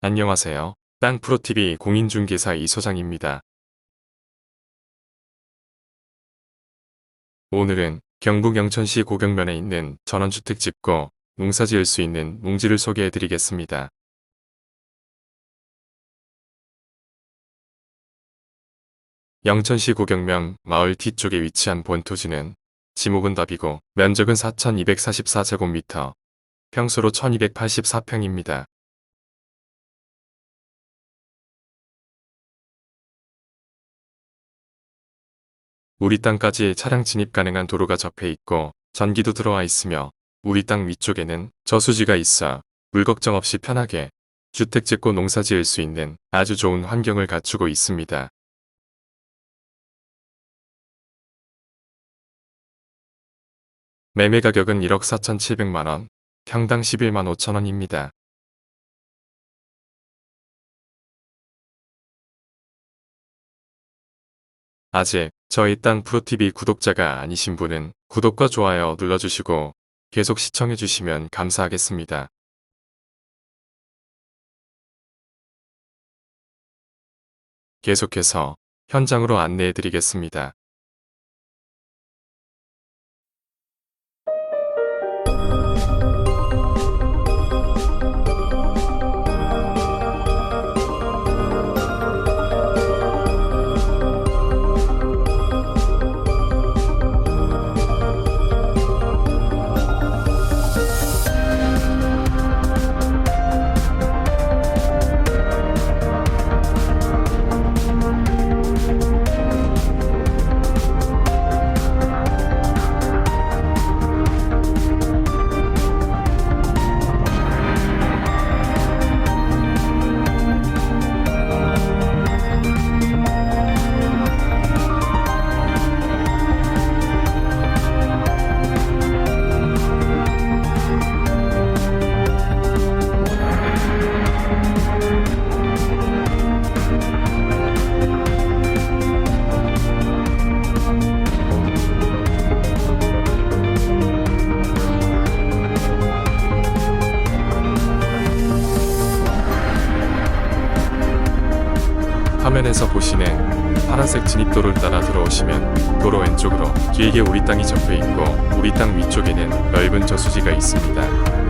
안녕하세요. 땅프로TV 공인중개사 이소장입니다. 오늘은 경북 영천시 고경면에 있는 전원주택 짓고 농사 지을 수 있는 농지를 소개해 드리겠습니다. 영천시 고경면 마을 뒤쪽에 위치한 본토지는 지목은 답이고 면적은 4,244제곱미터, 평수로 1,284평입니다. 우리 땅까지 차량 진입 가능한 도로가 접해 있고 전기도 들어와 있으며 우리 땅 위쪽에는 저수지가 있어 물 걱정 없이 편하게 주택 짓고 농사 지을 수 있는 아주 좋은 환경을 갖추고 있습니다. 매매 가격은 1억 4,700만원, 평당 11만 5천원입니다. 아직 저희 땅 프로TV 구독자가 아니신 분은 구독과 좋아요 눌러주시고 계속 시청해주시면 감사하겠습니다. 계속해서 현장으로 안내해드리겠습니다. 화면에서 보시는 파란색 진입도를 따라 들어오시면 도로 왼쪽으로 길게 우리 땅이 접해 있고 우리 땅 위쪽에는 넓은 저수지가 있습니다.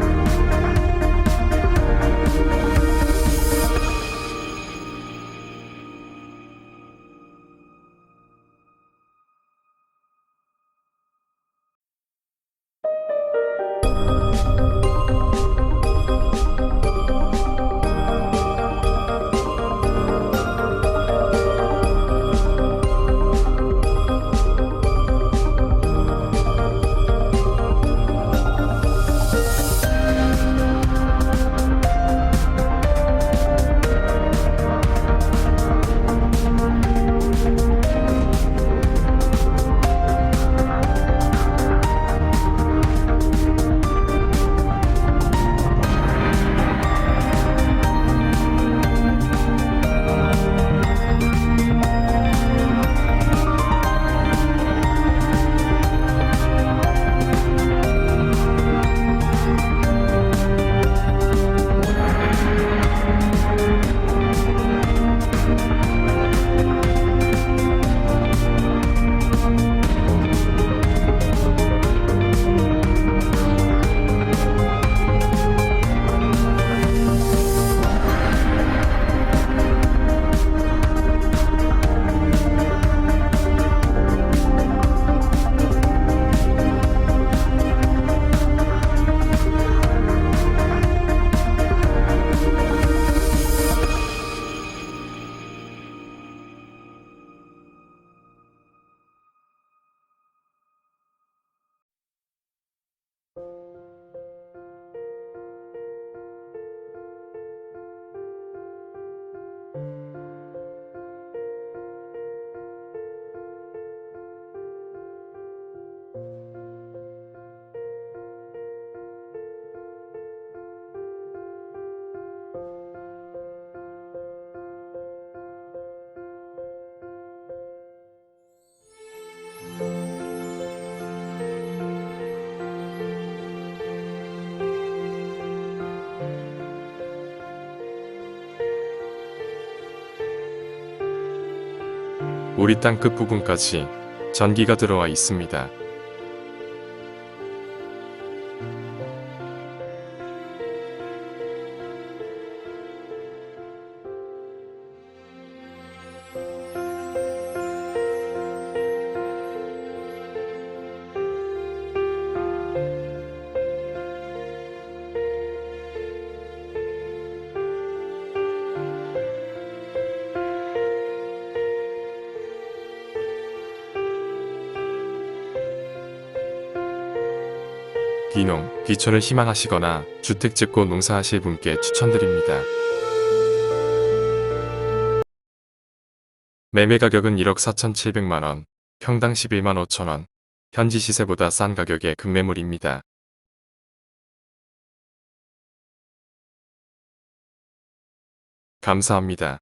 우리 땅 끝부분까지 전기가 들어와 있습니다. 귀농, 귀촌을 희망하시거나 주택 짓고 농사하실 분께 추천드립니다. 매매 가격은 1억 4,700만원, 평당 11만 5천원, 현지 시세보다 싼 가격의 급매물입니다. 감사합니다.